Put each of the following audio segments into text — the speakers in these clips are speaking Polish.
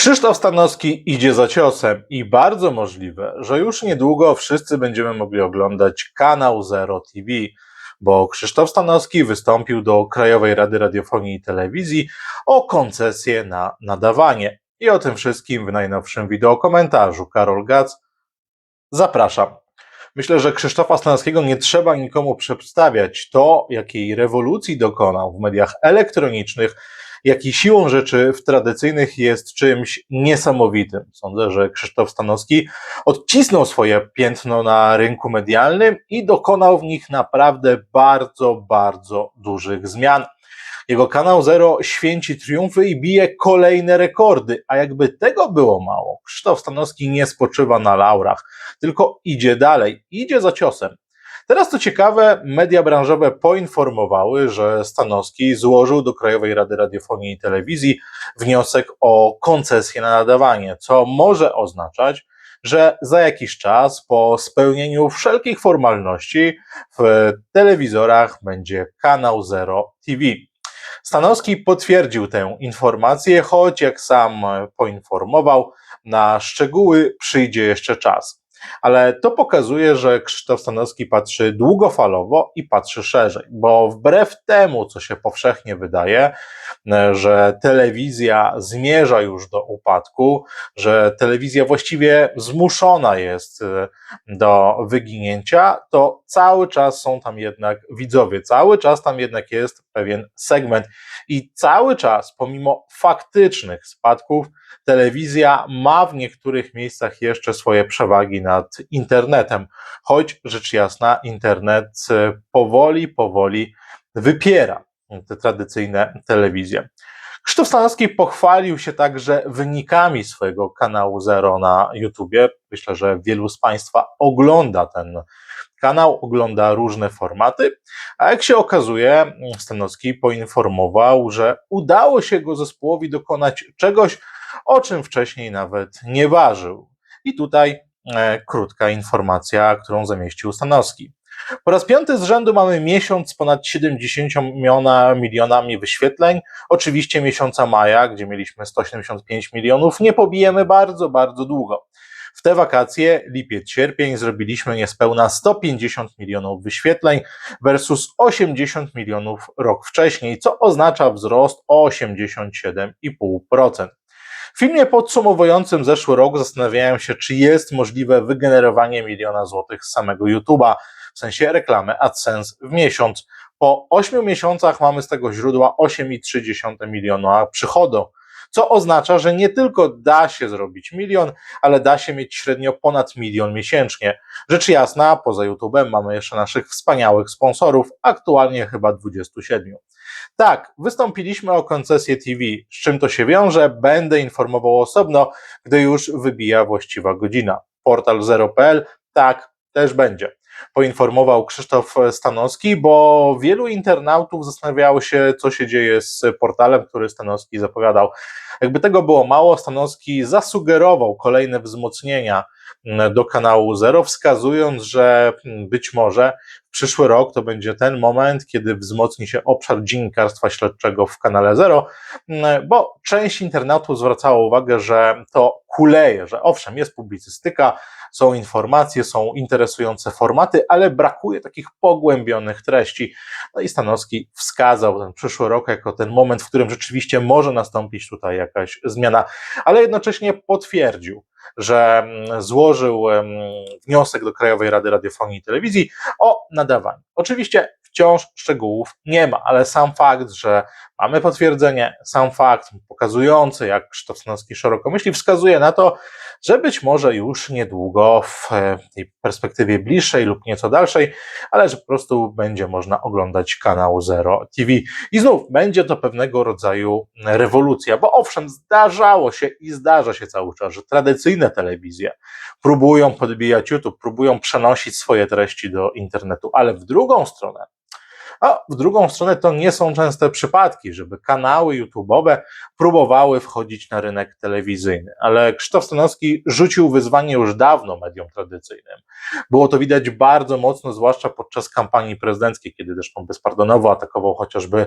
Krzysztof Stanowski idzie za ciosem i bardzo możliwe, że już niedługo wszyscy będziemy mogli oglądać kanał Zero TV, bo Krzysztof Stanowski wystąpił do Krajowej Rady Radiofonii i Telewizji o koncesję na nadawanie. I o tym wszystkim w najnowszym wideokomentarzu. Karol Gac, zapraszam. Myślę, że Krzysztofa Stanowskiego nie trzeba nikomu przedstawiać to, jakiej rewolucji dokonał w mediach elektronicznych, jaki siłą rzeczy w tradycyjnych jest czymś niesamowitym. Sądzę, że Krzysztof Stanowski odcisnął swoje piętno na rynku medialnym i dokonał w nich naprawdę bardzo, bardzo dużych zmian. Jego kanał Zero święci triumfy i bije kolejne rekordy, a jakby tego było mało, Krzysztof Stanowski nie spoczywa na laurach, tylko idzie dalej, idzie za ciosem. Teraz co ciekawe, media branżowe poinformowały, że Stanowski złożył do Krajowej Rady Radiofonii i Telewizji wniosek o koncesję na nadawanie, co może oznaczać, że za jakiś czas, po spełnieniu wszelkich formalności, w telewizorach będzie kanał Zero TV. Stanowski potwierdził tę informację, choć jak sam poinformował, na szczegóły przyjdzie jeszcze czas. Ale to pokazuje, że Krzysztof Stanowski patrzy długofalowo i patrzy szerzej, bo wbrew temu, co się powszechnie wydaje, że telewizja zmierza już do upadku, że telewizja właściwie zmuszona jest do wyginięcia, to cały czas są tam jednak widzowie, cały czas tam jednak jest pewien segment i cały czas, pomimo faktycznych spadków, telewizja ma w niektórych miejscach jeszcze swoje przewagi nad internetem, choć rzecz jasna, internet powoli, powoli wypiera te tradycyjne telewizje. Krzysztof Stanowski pochwalił się także wynikami swojego kanału Zero na YouTubie. Myślę, że wielu z Państwa ogląda ten kanał, ogląda różne formaty, a jak się okazuje, Stanowski poinformował, że udało się go zespołowi dokonać czegoś, o czym wcześniej nawet nie ważył. I tutaj e, krótka informacja, którą zamieścił Stanowski. Po raz piąty z rzędu mamy miesiąc z ponad 70 milionami wyświetleń. Oczywiście miesiąca maja, gdzie mieliśmy 175 milionów, nie pobijemy bardzo, bardzo długo. W te wakacje, lipiec, sierpień, zrobiliśmy niespełna 150 milionów wyświetleń versus 80 milionów rok wcześniej, co oznacza wzrost o 87,5%. W filmie podsumowującym zeszły rok zastanawiałem się, czy jest możliwe wygenerowanie miliona złotych z samego YouTube'a, w sensie reklamy AdSense w miesiąc. Po 8 miesiącach mamy z tego źródła 8,3 miliona przychodu co oznacza, że nie tylko da się zrobić milion, ale da się mieć średnio ponad milion miesięcznie. Rzecz jasna, poza YouTube'em mamy jeszcze naszych wspaniałych sponsorów, aktualnie chyba 27. Tak, wystąpiliśmy o koncesję TV. Z czym to się wiąże, będę informował osobno, gdy już wybija właściwa godzina. Portal 0.pl, tak, też będzie poinformował Krzysztof Stanowski, bo wielu internautów zastanawiało się, co się dzieje z portalem, który Stanowski zapowiadał. Jakby tego było mało, Stanowski zasugerował kolejne wzmocnienia do kanału Zero, wskazując, że być może przyszły rok to będzie ten moment, kiedy wzmocni się obszar dziennikarstwa śledczego w kanale Zero, bo część internautów zwracała uwagę, że to kuleje, że owszem, jest publicystyka, są informacje, są interesujące formaty, ale brakuje takich pogłębionych treści. No i Stanowski wskazał ten przyszły rok jako ten moment, w którym rzeczywiście może nastąpić tutaj jakaś zmiana, ale jednocześnie potwierdził, że mm, złożył wniosek do Krajowej Rady Radiofonii i Telewizji o nadawanie. Oczywiście wciąż szczegółów nie ma, ale sam fakt, że mamy potwierdzenie, sam fakt pokazujący, jak Krzysztof Stanowski szeroko myśli, wskazuje na to, że być może już niedługo w tej perspektywie bliższej lub nieco dalszej, ale że po prostu będzie można oglądać kanał Zero TV. I znów będzie to pewnego rodzaju rewolucja, bo owszem, zdarzało się i zdarza się cały czas, że tradycyjne telewizje próbują podbijać YouTube, próbują przenosić swoje treści do internetu, ale w drugą stronę A w drugą stronę to nie są częste przypadki, żeby kanały YouTube'owe próbowały wchodzić na rynek telewizyjny, ale Krzysztof Stanowski rzucił wyzwanie już dawno mediom tradycyjnym. Było to widać bardzo mocno, zwłaszcza podczas kampanii prezydenckiej, kiedy zresztą bezpardonowo atakował chociażby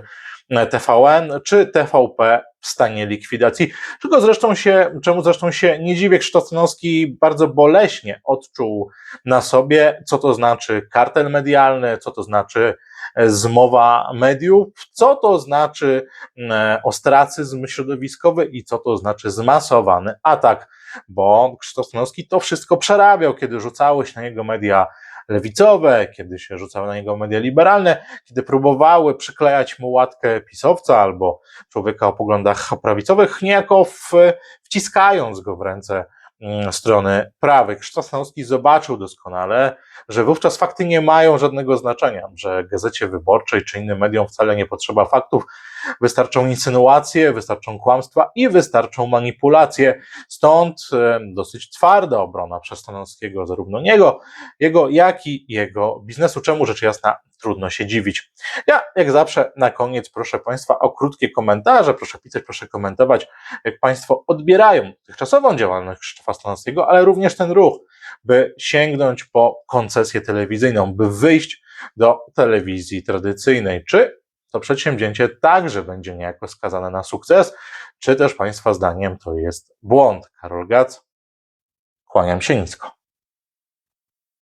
TVN czy TVP w stanie likwidacji, czego zresztą się, czemu zresztą się nie dziwię, Krzysztof Stanowski bardzo boleśnie odczuł na sobie, co to znaczy kartel medialny, co to znaczy e, zmowa mediów, co to znaczy e, ostracyzm środowiskowy i co to znaczy zmasowany atak, bo Krzysztof Stanowski to wszystko przerabiał, kiedy rzucały się na niego media lewicowe, kiedy się rzucały na niego media liberalne, kiedy próbowały przyklejać mu łatkę pisowca albo człowieka o poglądach prawicowych, niejako w, wciskając go w ręce mm, strony prawej. Krzysztof zobaczył doskonale, że wówczas fakty nie mają żadnego znaczenia, że Gazecie Wyborczej czy innym mediom wcale nie potrzeba faktów, wystarczą insynuacje, wystarczą kłamstwa i wystarczą manipulacje. Stąd e, dosyć twarda obrona przez Stanowskiego, zarówno niego, jego, jak i jego biznesu, czemu rzecz jasna trudno się dziwić. Ja, jak zawsze, na koniec proszę Państwa o krótkie komentarze, proszę pisać, proszę komentować, jak Państwo odbierają dotychczasową działalność Krzysztofa Stanowskiego, ale również ten ruch, by sięgnąć po koncesję telewizyjną, by wyjść do telewizji tradycyjnej. Czy to przedsięwzięcie także będzie niejako skazane na sukces, czy też Państwa zdaniem to jest błąd? Karol Gac, kłaniam się nisko.